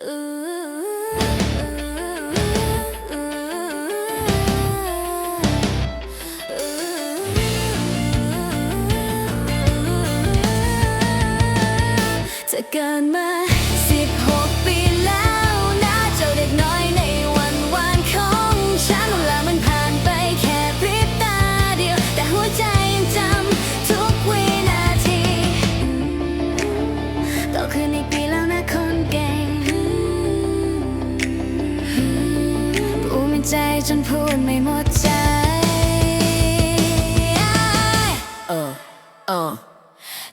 เธอเกินมาสิบหกปีแล้วนะเจ้าเด็กน้อยในวันวานของฉันเวลามันผ่านไปแค่พริบตาเดียว แต่หัวใจยังจำทุกวินาทีโตขึ้นอีกปีแล้วนะ จนพูดไม่หมดใจ เออ เออ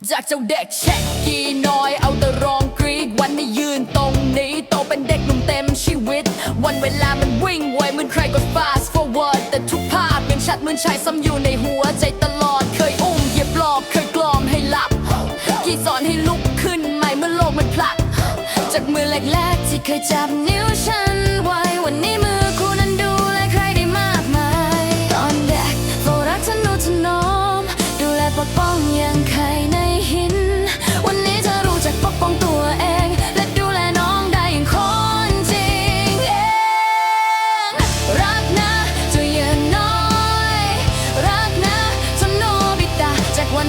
จากเจ้าเด็กเช็คกีน้อย เอาแต่ร้องกรีดวันนี้ยืนตรงนี้ โตเป็นเด็กหนุ่มเต็มชีวิต วันเวลามันวิ่งไวเหมือนใครกด fast forward แต่ทุกภาพยังชัดเหมือนชายซ้ำอยู่ในหัวใจตลอด เคยอุ้มเหยียบหลอกเคยกล่อมให้หลับ กี่สอนให้ลุกขึ้นใหม่เมื่อโลกมันพลักจากมือแรกๆที่เคยจับนิ้วฉัน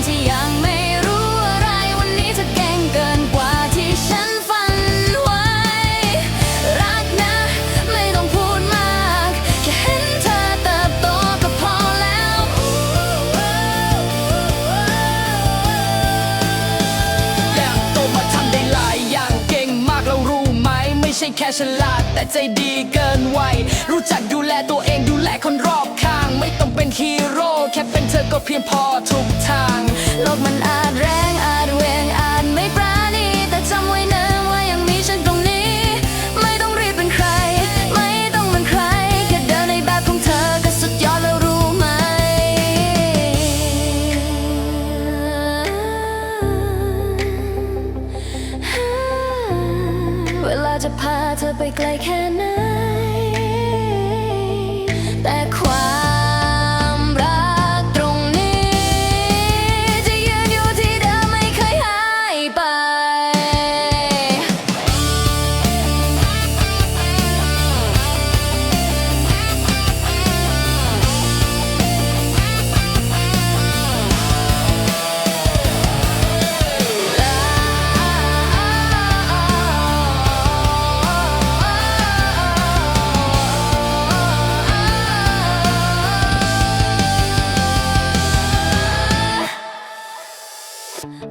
ที่ยังไม่รู้อะไรวันนี้เธอเก่งเกินกว่าที่ฉันฝันไว้ รักนะไม่ต้องพูดมาก แค่เห็นเธอเติบโตก็พอแล้ว อย่างโตมาทำได้หลายอย่างเก่งมากแล้วรู้ไหม ไม่ใช่แค่ฉลาด แต่ใจดีเกินวัยรู้จักดูแลตัวเองดูแลคนรอบข้าง ไม่ต้องเป็นฮีโร่แค่เป็นเธอก็เพียงพอทุกทาง โลกมันอาจแรงอาจเวงอาจไม่ปราณีแต่จำไว้นะว่ายังมีฉันตรงนี้ ไม่ต้องรีบเป็นใคร ไม่ต้องเป็นใครแค่เดินในแบบของเธอก็สุดยอดแล้วรู้ไหม เวลาจะพาเธอไปไกลแค่ไหน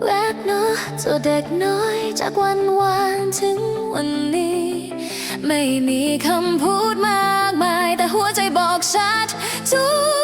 แวบเนาะเจ้าเด็กน้อยจากวันวานถึงวันนี้ ไม่มีคำพูดมากมาย แต่หัวใจบอกชัดทุก